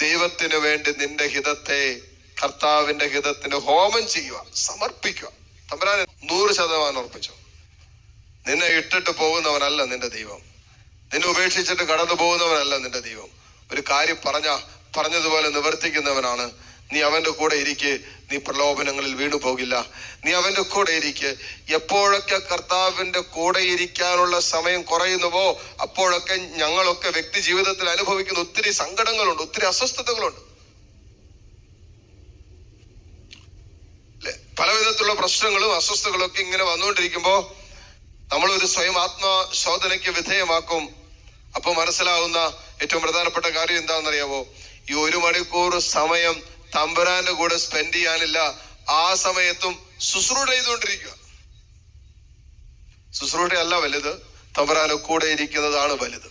ദൈവത്തിന് വേണ്ടി നിന്റെ ഹിതത്തെ കർത്താവിന്റെ ഹിതത്തിന് ഹോമം ചെയ്യുക സമർപ്പിക്കുക. തമ്പരാൻ നൂറ് ശതമാനം ഉറപ്പിച്ചു. നിന്നെ ഇട്ടിട്ട് പോകുന്നവനല്ല നിന്റെ ദൈവം. നിന്നെ ഉപേക്ഷിച്ചിട്ട് കടന്നു പോകുന്നവനല്ല നിന്റെ ദൈവം. ഒരു കാര്യം പറഞ്ഞ പറഞ്ഞതുപോലെ നിവർത്തിക്കുന്നവനാണ് നീ അവന്റെ കൂടെ ഇരിക്കെ നീ പ്രലോഭനങ്ങളിൽ വീണു പോകില്ല നീ അവന്റെ കൂടെ ഇരിക്കെ. എപ്പോഴൊക്കെ കർത്താവിന്റെ കൂടെ ഇരിക്കാനുള്ള സമയം കുറയുന്നുവോ അപ്പോഴൊക്കെ ഞങ്ങളൊക്കെ വ്യക്തി ജീവിതത്തിൽ അനുഭവിക്കുന്ന ഒത്തിരി സങ്കടങ്ങളുണ്ട് ഒത്തിരി അസ്വസ്ഥതകളുണ്ട്? പല വിധത്തിലുള്ള പ്രശ്നങ്ങളും അസ്വസ്ഥതകളും ഒക്കെ ഇങ്ങനെ വന്നുകൊണ്ടിരിക്കുമ്പോൾ ഒരു സ്വയം ആത്മശോധനയ്ക്ക് വിധേയമാക്കും. അപ്പൊ മനസ്സിലാവുന്ന ഏറ്റവും പ്രധാനപ്പെട്ട കാര്യം എന്താണെന്നറിയാവോ? ഈ ഒരു മണിക്കൂർ സമയം തമ്പുരാന്റെ കൂടെ സ്പെൻഡ് ചെയ്യാനില്ല. ആ സമയത്തും ശുശ്രൂഷ ചെയ്തുകൊണ്ടിരിക്കുക. ശുശ്രൂഷയല്ല വലുത്. തമ്പുരാന്റെ കൂടെ ഇരിക്കുന്നതാണ് വലുത്.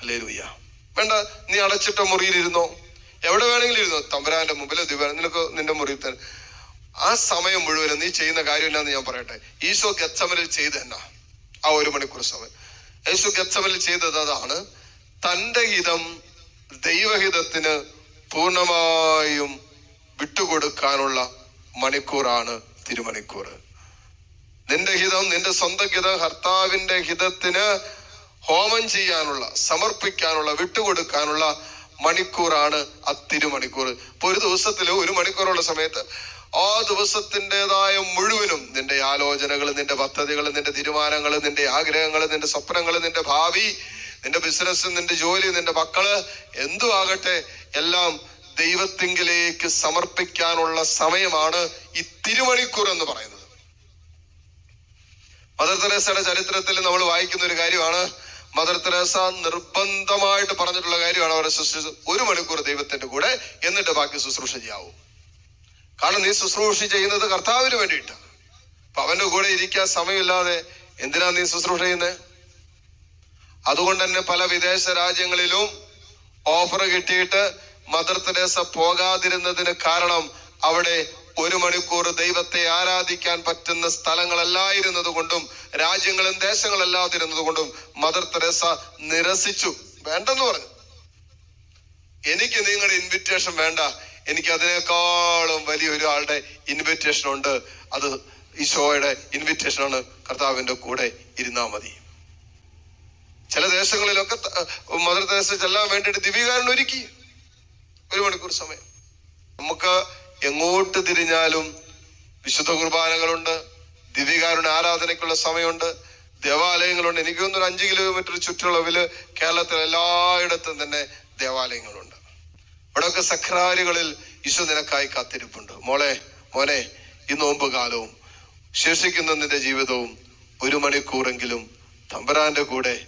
അല്ലേ ലൂയ്യ വേണ്ട നീ അടച്ചിട്ട മുറിയിലിരുന്നോ എവിടെ വേണമെങ്കിലും ഇരുന്നോ? തമ്പുരാന്റെ മുമ്പിൽ നിനക്ക് നിന്റെ മുറിയിൽ തന്നെ. ആ സമയം മുഴുവനും നീ ചെയ്യുന്ന കാര്യം ഞാൻ പറയട്ടെ. ഈശോ ഗച്ചമലിൽ ചെയ്ത് എന്നാ? ആ ഒരു മണിക്കൂർ സമയം. യേശു ഗച്ചമലിൽ ചെയ്തത് അതാണ് തന്റെ ഹിതം ദൈവഹിതത്തിന് പൂർണമായും വിട്ടുകൊടുക്കാനുള്ള മണിക്കൂറാണ് തിരുമണിക്കൂർ നിന്റെ ഹിതം നിന്റെ സ്വന്തം ഹിതം കർത്താവിന്റെ ഹിതത്തിന് ഹോമം ചെയ്യാനുള്ള സമർപ്പിക്കാനുള്ള വിട്ടുകൊടുക്കാനുള്ള മണിക്കൂറാണ് ആ തിരുമണിക്കൂർ ഇപ്പൊ ഒരു ദിവസത്തിൽ ഒരു മണിക്കൂറുള്ള സമയത്ത് ആ ദിവസത്തിന്റെതായ മുഴുവനും നിന്റെ ആലോചനകൾ നിന്റെ പദ്ധതികൾ നിന്റെ തീരുമാനങ്ങൾ നിന്റെ ആഗ്രഹങ്ങൾ നിന്റെ സ്വപ്നങ്ങൾ നിന്റെ ഭാവി നിന്റെ ബിസിനസ് നിന്റെ ജോലി നിന്റെ മക്കൾ എന്തു ആകട്ടെ എല്ലാം ദൈവത്തിങ്കിലേക്ക് സമർപ്പിക്കാനുള്ള സമയമാണ് ഈ തിരുമണിക്കൂർ എന്ന് പറയുന്നത്. മദർ തെരേസയുടെ ചരിത്രത്തിൽ നമ്മൾ വായിക്കുന്ന ഒരു കാര്യമാണ്. മദർ തെരേസ നിർബന്ധമായിട്ട് പറഞ്ഞിട്ടുള്ള കാര്യമാണ് അവരെ ശുശ്രൂഷ ഒരു മണിക്കൂർ ദൈവത്തിന്റെ കൂടെ എന്നിട്ട് ബാക്കി ശുശ്രൂഷ ചെയ്യാവൂ. കാരണം നീ ശുശ്രൂഷ ചെയ്യുന്നത് കർത്താവിന് വേണ്ടിയിട്ടാണ്. അപ്പൊ അവന്റെ കൂടെ ഇരിക്കാൻ സമയമില്ലാതെ എന്തിനാ നീ ശുശ്രൂഷ ചെയ്യുന്നത് അതുകൊണ്ട് തന്നെ പല വിദേശ രാജ്യങ്ങളിലും ഓഫർ കിട്ടിയിട്ട് മദർ തെരേസ പോകാതിരുന്നതിന് കാരണം അവിടെ ഒരു മണിക്കൂർ ദൈവത്തെ ആരാധിക്കാൻ പറ്റുന്ന സ്ഥലങ്ങളല്ലായിരുന്നത് കൊണ്ടും രാജ്യങ്ങളും ദേശങ്ങളല്ലാതിരുന്നത് കൊണ്ടും മദർ തെരേസ നിരസിച്ചു. വേണ്ടെന്ന് പറഞ്ഞു. എനിക്ക് നിങ്ങളുടെ ഇൻവിറ്റേഷൻ വേണ്ട. എനിക്ക് അതിനേക്കാളും വലിയ ഒരാളുടെ ഇൻവിറ്റേഷൻ ഉണ്ട്. അത് ഈശോയുടെ ഇൻവിറ്റേഷൻ ആണ്. കർത്താവിന്റെ കൂടെ ഇരുന്നാൽ മതി. ചില ദേശങ്ങളിലൊക്കെ മദർ തെരേസ ചെല്ലാൻ വേണ്ടിയിട്ട് ദിവ്യകാരൻ ഒരുക്കി. ഒരു മണിക്കൂർ സമയം. നമുക്ക് എങ്ങോട്ട് തിരിഞ്ഞാലും വിശുദ്ധ കുർബാനകളുണ്ട്. ദിവ്യകാരുടെ ആരാധനയ്ക്കുള്ള സമയമുണ്ട്. ദേവാലയങ്ങളുണ്ട്. എനിക്ക് തോന്നുന്നു അഞ്ച് കിലോമീറ്റർ ചുറ്റളവിൽ കേരളത്തിൽ എല്ലായിടത്തും തന്നെ ദേവാലയങ്ങളുണ്ട്. ഇവിടെയൊക്കെ സഖ്രാരികളിൽ ഈശോ നിനക്കായി കാത്തിരിപ്പുണ്ട്. മോളെ മോനെ ഈ നോമ്പ് കാലവും ശേഷിക്കുന്ന നിന്റെ ജീവിതവും ഒരു മണിക്കൂറെങ്കിലും തമ്പരാന്റെ കൂടെ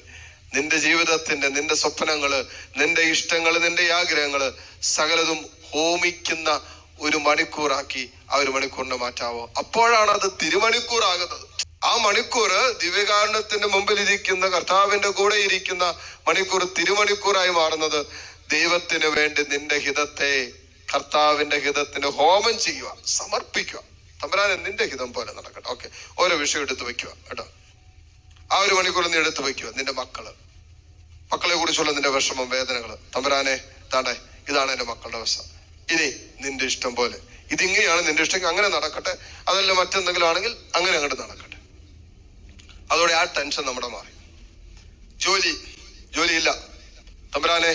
നിന്റെ ജീവിതത്തിന്റെ നിന്റെ സ്വപ്നങ്ങൾ നിന്റെ ഇഷ്ടങ്ങൾ നിന്റെ ആഗ്രഹങ്ങൾ സകലതും ഹോമിക്കുന്ന ഒരു മണിക്കൂറാക്കി ആ ഒരു മണിക്കൂറിനെ മാറ്റാവോ? അപ്പോഴാണ് അത് തിരുമണിക്കൂറാകുന്നത്. ആ മണിക്കൂർ ദിവ്യകാരണത്തിന്റെ മുമ്പിൽ ഇരിക്കുന്ന കർത്താവിന്റെ കൂടെ ഇരിക്കുന്ന മണിക്കൂർ തിരുമണിക്കൂറായി മാറുന്നത് ദൈവത്തിന് വേണ്ടി നിന്റെ ഹിതത്തെ കർത്താവിന്റെ ഹിതത്തിന് ഹോമം ചെയ്യുക സമർപ്പിക്കുക. തമ്പരാനെ നിന്റെ ഹിതം പോലെ നടക്കട്ടെ. ഓക്കെ. ഓരോ വിഷയം എടുത്ത് വെക്കുക. കേട്ടോ. ആ ഒരു മണിക്കൂർ നീ എടുത്ത് വയ്ക്കുക നിന്റെ മക്കൾ. മക്കളെ കുറിച്ചുള്ള നിന്റെ വിഷമം വേദനകൾ തമ്പരാനെ താണ്ടെ ഇതാണ് എന്റെ മക്കളുടെ അവസ്ഥ. ഇനി നിന്റെ ഇഷ്ടം പോലെ. ഇതിങ്ങനെയാണ് നിന്റെ ഇഷ്ടം അങ്ങനെ നടക്കട്ടെ. അതല്ല മറ്റെന്തെങ്കിലും ആണെങ്കിൽ അങ്ങനെ അങ്ങോട്ട് നടക്കട്ടെ. അതോടെ ആ ടെൻഷൻ നമ്മുടെ മാറി. ജോലി ജോലിയില്ല. തമ്പരാനെ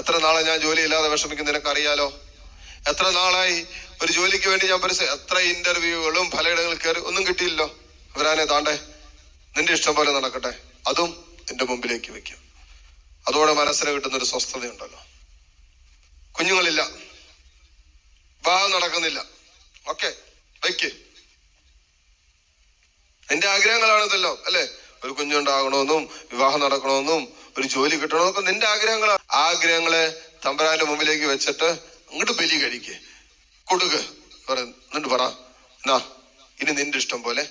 എത്ര നാളെ ഞാൻ ജോലി ഇല്ലാതെ വിഷമിക്കുന്ന നിനക്കറിയാലോ? എത്ര നാളായി ഒരു ജോലിക്ക് വേണ്ടി ഞാൻ പരിസരം എത്ര ഇന്റർവ്യൂകളും പലയിടങ്ങളിൽ കയറി ഒന്നും കിട്ടിയില്ലോ അവരാനെ താണ്ടെ നിന്റെ ഇഷ്ടം പോലെ നടക്കട്ടെ. അതും നിന്റെ മുമ്പിലേക്ക് വെക്കും. അതോടെ മനസ്സിന് കിട്ടുന്ന ഒരു സ്വസ്ഥതയുണ്ടല്ലോ. കുഞ്ഞുങ്ങളില്ല. വിവാഹം നടക്കുന്നില്ല. ഓക്കെ വയ്ക്ക് നിന്റെ ആഗ്രഹങ്ങളാണിതല്ലോ അല്ലെ? ഒരു കുഞ്ഞുണ്ടാകണമെന്നും വിവാഹം നടക്കണമെന്നും ഒരു ജോലി കിട്ടണമെന്നൊക്കെ നിന്റെ ആഗ്രഹങ്ങളാണ്. ആഗ്രഹങ്ങളെ തമ്പരാന്റെ മുമ്പിലേക്ക് വെച്ചിട്ട് അങ്ങോട്ട് ബലി കഴിക്ക്. കൊടുക്ക്. എന്നിട്ട് പറ. ഇനി നിന്റെ ഇഷ്ടം പോലെ